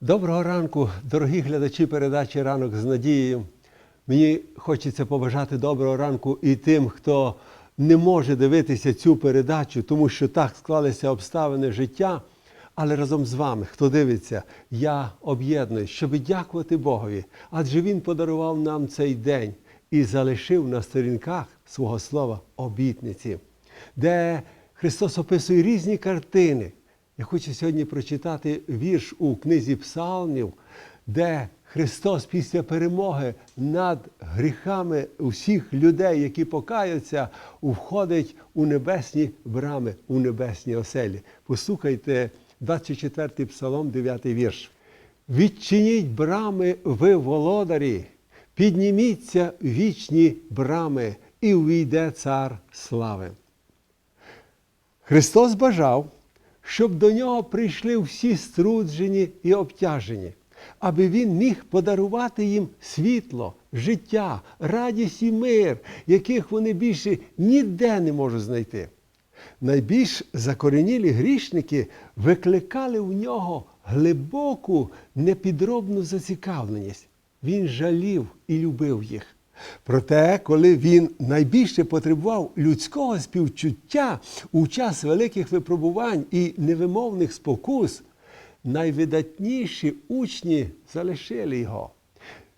Доброго ранку, дорогі глядачі передачі Ранок з надією. Мені хочеться побажати доброго ранку і тим, хто не може дивитися цю передачу, тому що так склалися обставини життя. Але разом з вами, хто дивиться, я об'єднуюсь, щоб дякувати Богові, адже Він подарував нам цей день і залишив на сторінках свого слова обітниці, де Христос описує різні картини. Я хочу сьогодні прочитати вірш у книзі Псалмів, де Христос після перемоги над гріхами усіх людей, які покаються, входить у небесні брами, у небесні оселі. Послухайте 24-й псалом, 9 вірш. Відчиніть брами ви, володарі, підніміться вічні брами, і увійде цар слави. Христос бажав, щоб до нього прийшли всі струджені і обтяжені, аби Він міг подарувати їм світло, життя, радість і мир, яких вони більше ніде не можуть знайти. Найбільш закоренілі грішники викликали в нього глибоку непідробну зацікавленість. Він жалів і любив їх. Проте, коли він найбільше потребував людського співчуття у час великих випробувань і невимовних спокус, найвидатніші учні залишили його.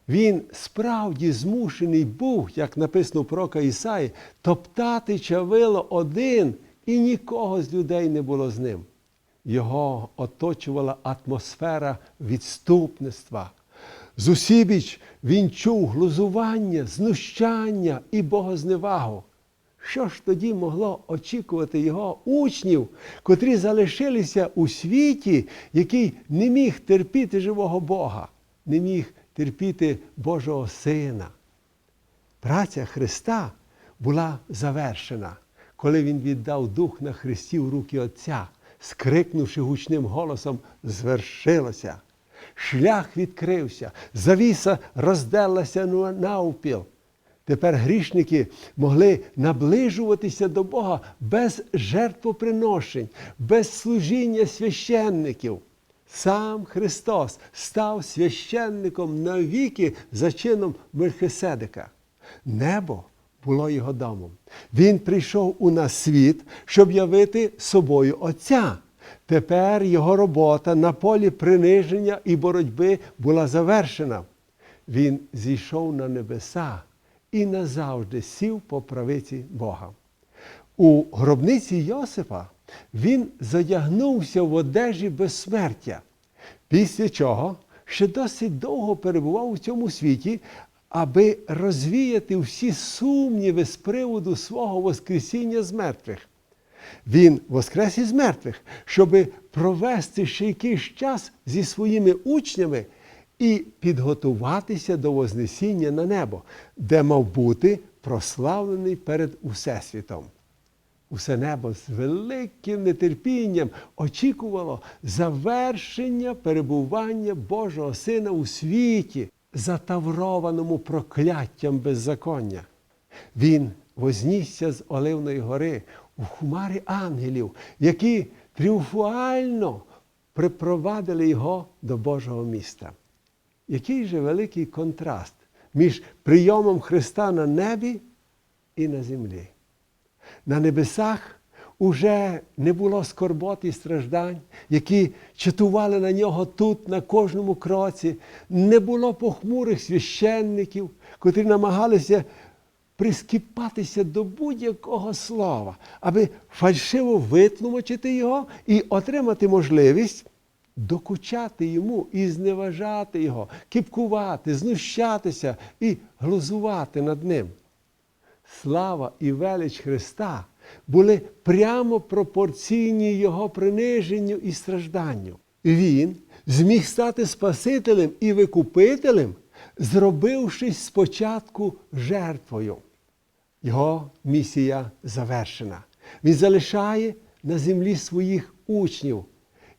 Він справді змушений був, як написано пророка Ісаї, топтати чавило один, і нікого з людей не було з ним. Його оточувала атмосфера відступництва. Зусібіч він чув глузування, знущання і богозневагу. Що ж тоді могло очікувати його учнів, котрі залишилися у світі, який не міг терпіти живого Бога, не міг терпіти Божого Сина? Праця Христа була завершена, коли Він віддав дух на Христі в руки Отця, скрикнувши гучним голосом, звершилося. Шлях відкрився, завіса роздерлася навпіл. Тепер грішники могли наближуватися до Бога без жертвоприношень, без служіння священників. Сам Христос став священником навіки за чином Мельхиседека. Небо було його домом. Він прийшов у нас світ, щоб явити собою Отця. Тепер його робота на полі приниження і боротьби була завершена. Він зійшов на небеса і назавжди сів по правиці Бога. У гробниці Йосипа він задягнувся в одежі безсмертя, після чого ще досить довго перебував у цьому світі, аби розвіяти всі сумніви з приводу свого Воскресіння з мертвих. Він воскрес із мертвих, щоб провести ще якийсь час зі своїми учнями і підготуватися до Вознесіння на небо, де мав бути прославлений перед Усесвітом. Усе небо з великим нетерпінням очікувало завершення перебування Божого Сина у світі, затаврованому прокляттям беззаконня. Він вознісся з Оливної гори у хмарі ангелів, які тріумфуально припровадили його до Божого міста. Який же великий контраст між прийомом Христа на небі і на землі. На небесах уже не було скорбот і страждань, які чатували на нього тут, на кожному кроці, не було похмурих священників, котрі намагалися прискіпатися до будь-якого слова, аби фальшиво витлумачити його і отримати можливість докучати йому і зневажати його, кіпкувати, знущатися і глузувати над ним. Слава і велич Христа були прямо пропорційні Його приниженню і стражданню. Він зміг стати Спасителем і викупителем, зробившись спочатку жертвою. Його місія завершена. Він залишає на землі своїх учнів.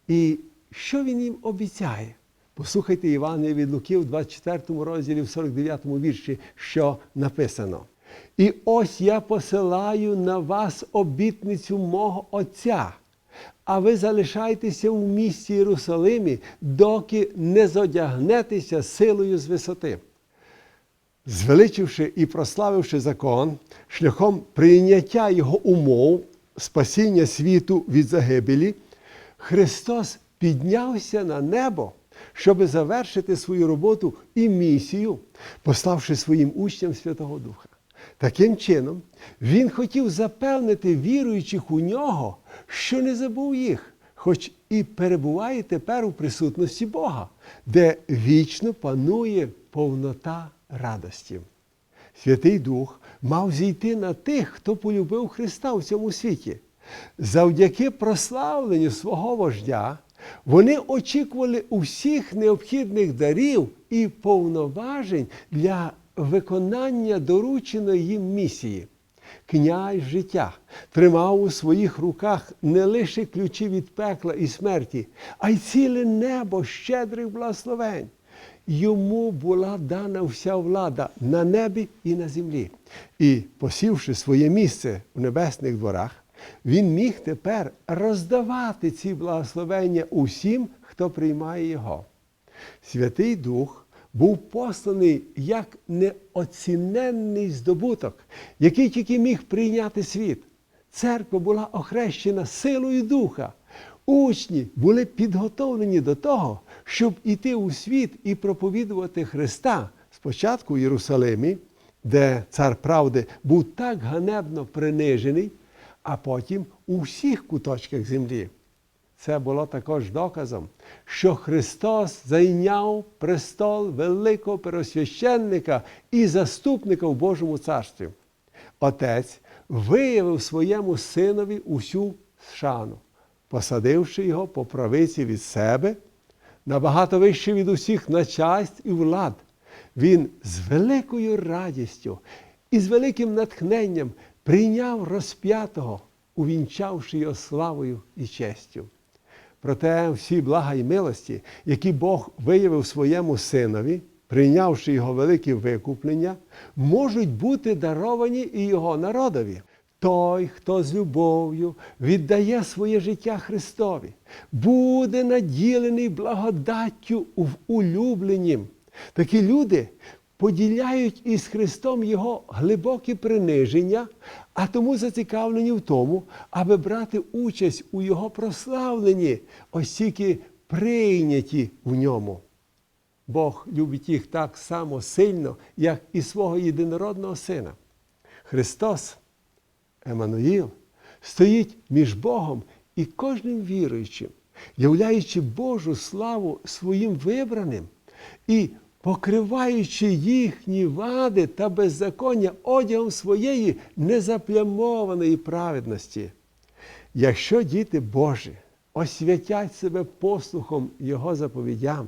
І що він їм обіцяє? Послухайте Івана від Луки в 24 розділі, в 49 вірші, що написано. І ось я посилаю на вас обітницю мого Отця. а ви залишайтеся у місті Єрусалимі, доки не зодягнетеся силою з висоти. Звеличивши і прославивши закон, шляхом прийняття його умов, спасіння світу від загибелі, Христос піднявся на небо, щоб завершити свою роботу і місію, пославши своїм учням Святого Духа. Таким чином, Він хотів запевнити віруючих у нього, що не забув їх, хоч і перебуває тепер у присутності Бога, де вічно панує повнота радості. Святий Дух мав зійти на тих, хто полюбив Христа в цьому світі. Завдяки прославленню свого вождя вони очікували усіх необхідних дарів і повноважень для виконання дорученої їм місії. Князь життя тримав у своїх руках не лише ключі від пекла і смерті, а й ціле небо щедрих благословень. Йому була дана вся влада на небі і на землі. І, посівши своє місце в небесних дворах, він міг тепер роздавати ці благословення усім, хто приймає його. Святий Дух був посланий як неоціненний здобуток, який тільки міг прийняти світ. Церква була охрещена силою Духа. Учні були підготовлені до того, щоб іти у світ і проповідувати Христа спочатку в Єрусалимі, де цар правди був так ганебно принижений, а потім у всіх куточках землі. Це було також доказом, що Христос зайняв престол великого первосвященника і заступника в Божому царстві. Отець виявив своєму синові усю шану, посадивши його по правиці від себе, набагато вище від усіх начальств і влад. Він з великою радістю і з великим натхненням прийняв розп'ятого, увінчавши його славою і честю. Проте всі блага й милості, які Бог виявив своєму синові, прийнявши його велике викуплення, можуть бути даровані і його народові. Той, хто з любов'ю віддає своє життя Христові, буде наділений благодаттю в улюбленім. Такі люди поділяють із Христом Його глибокі приниження, а тому зацікавлені в тому, аби брати участь у Його прославленні, ось тільки прийняті в ньому. Бог любить їх так само сильно, як і свого єдинородного Сина. Христос, Еммануїл, стоїть між Богом і кожним віруючим, являючи Божу славу своїм вибраним і покриваючи їхні вади та беззаконня одягом своєї незаплямованої праведності. Якщо діти Божі освятять себе послухом Його заповідям,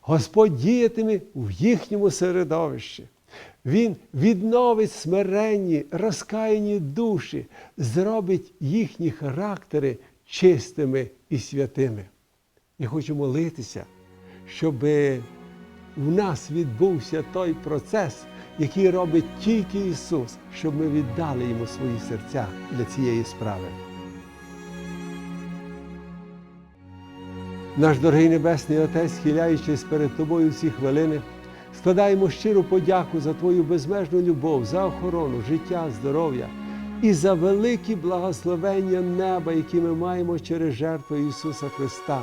Господь діятиме в їхньому середовищі. Він відновить смиренні, розкаяні душі, зробить їхні характери чистими і святими. Я хочу молитися, щоби в нас відбувся той процес, який робить тільки Ісус, щоб ми віддали Йому свої серця для цієї справи. Наш дорогий Небесний Отець, схиляючись перед Тобою в ці хвилини, складаємо щиру подяку за Твою безмежну любов, за охорону, життя, здоров'я і за великі благословення неба, які ми маємо через жертву Ісуса Христа.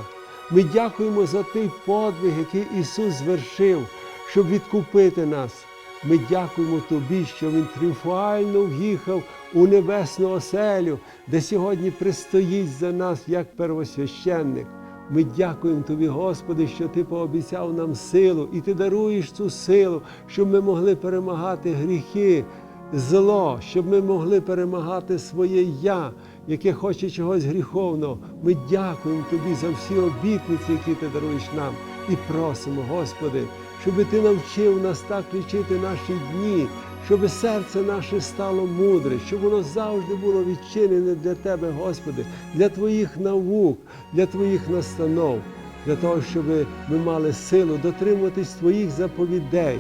Ми дякуємо за той подвиг, який Ісус звершив, щоб відкупити нас. Ми дякуємо Тобі, що Він тріумфально в'їхав у небесну оселю, де сьогодні пристоїть за нас як первосвященник. Ми дякуємо Тобі, Господи, що Ти пообіцяв нам силу, і Ти даруєш цю силу, щоб ми могли перемагати гріхи, зло, щоб ми могли перемагати своє я, яке хоче чогось гріховного. Ми дякуємо Тобі за всі обітниці, які ти даруєш нам, і просимо, Господи, щоб Ти навчив нас так лічити наші дні, щоб серце наше стало мудре, щоб воно завжди було відчинене для Тебе, Господи, для Твоїх наук, для Твоїх настанов, для того, щоб ми мали силу дотримуватись Твоїх заповідей,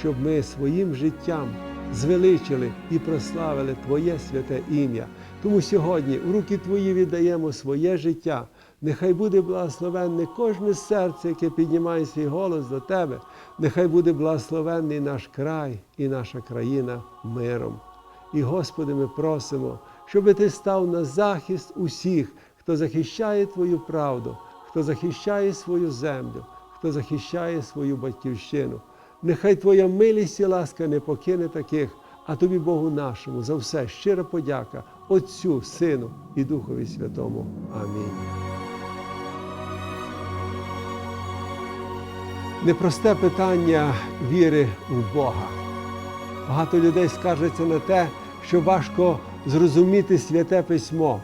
щоб ми своїм життям звеличили і прославили Твоє святе ім'я. Тому сьогодні в руки Твої віддаємо своє життя. Нехай буде благословенне кожне серце, яке піднімає свій голос до Тебе. Нехай буде благословенний наш край і наша країна миром. І, Господи, ми просимо, щоб Ти став на захист усіх, хто захищає Твою правду, хто захищає свою землю, хто захищає свою батьківщину. Нехай Твоя милість і ласка не покине таких, а тобі, Богу нашому, за все щира подяка Отцю, Сину і Духові Святому. Амінь. Непросте питання віри в Бога. Багато людей скаржаться на те, що важко зрозуміти святе письмо.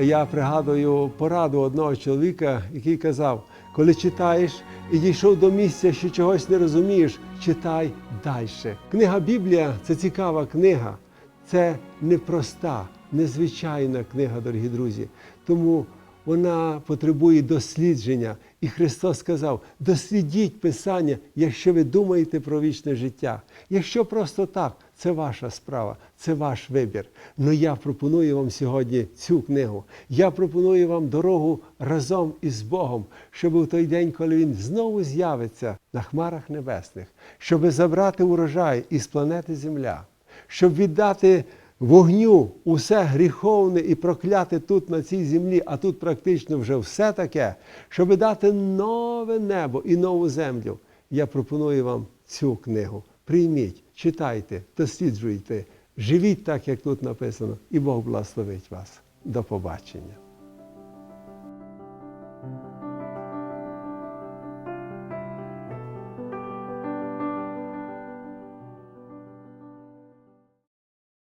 Я пригадую пораду одного чоловіка, який казав: коли читаєш і дійшов до місця, що чогось не розумієш, читай далі. Книга Біблія це цікава книга, це непроста, незвичайна книга, дорогі друзі. Тому вона потребує дослідження. І Христос сказав: дослідіть Писання, якщо ви думаєте про вічне життя. Якщо просто так, це ваша справа, це ваш вибір. Но я пропоную вам сьогодні цю книгу. Я пропоную вам дорогу разом із Богом, щоб у той день, коли Він знову з'явиться на хмарах небесних, щоб забрати урожай із планети Земля, щоб віддати вогню усе гріховне і прокляте тут на цій землі, а тут практично вже все таке, щоб дати нове небо і нову землю. Я пропоную вам цю книгу. Прийміть, читайте, досліджуйте, живіть так, як тут написано, і Бог благословить вас. До побачення.